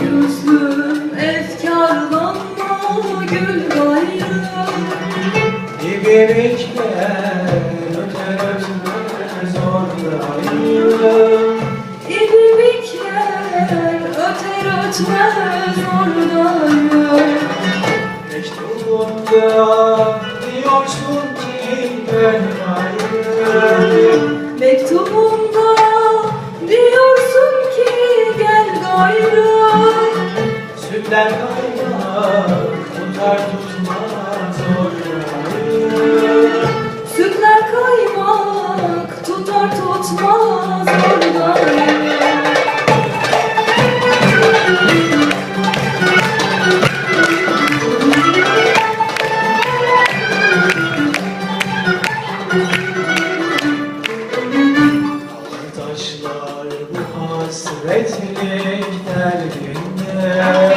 Gözlüm efkarlanma gül gayrı İbrikler öter ötmez oradayım İbrikler öter ötmez oradayım Mektubumda diyorsun ki ben ayrı Mektubumda Sütler kaymak tutar tutmaz oradayım Sütler kaymak tutar tutmaz Dağlar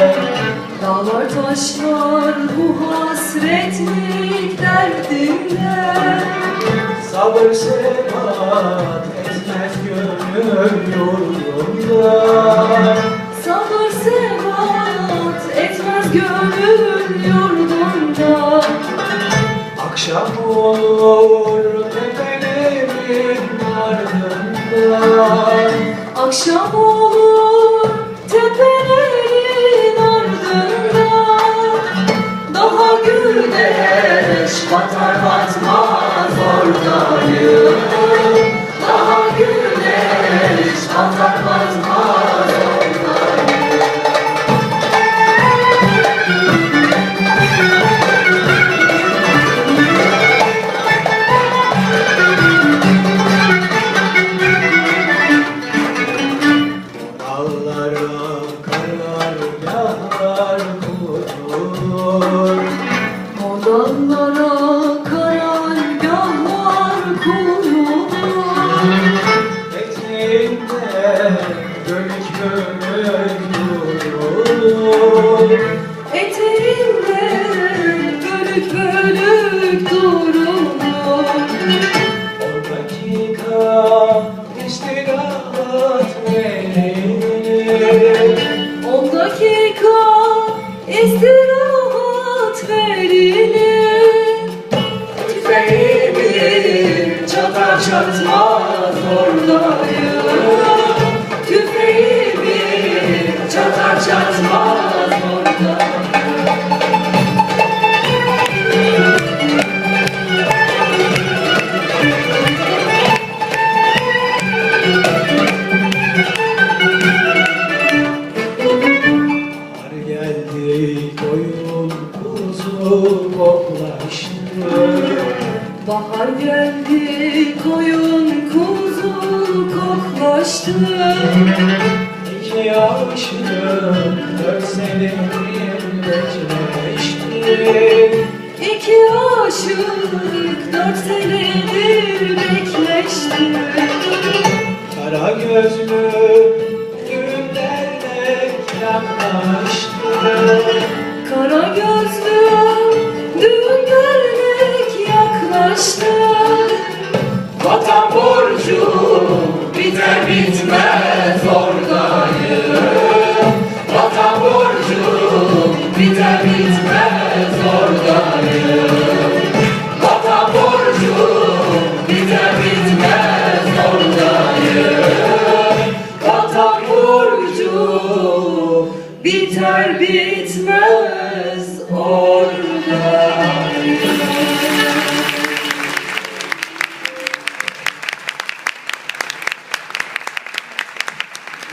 taşlar bu hasretlik derdinde Sabır sebat etmez gönül yolunda Sabır sebat etmez gönül yurdunda. Akşam olur tepelerin ardında. Akşam olur Ești ca trabat for you? Lord. Çatar çatmaz oradayım Bahar geldi koyun kuzu koklaştı Aşık dört senedir bekleşti İki aşık dört senedir bekleşti Kara gözlü günlerle yaklaştı Kara gözlü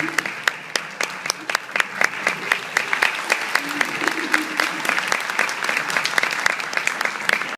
you.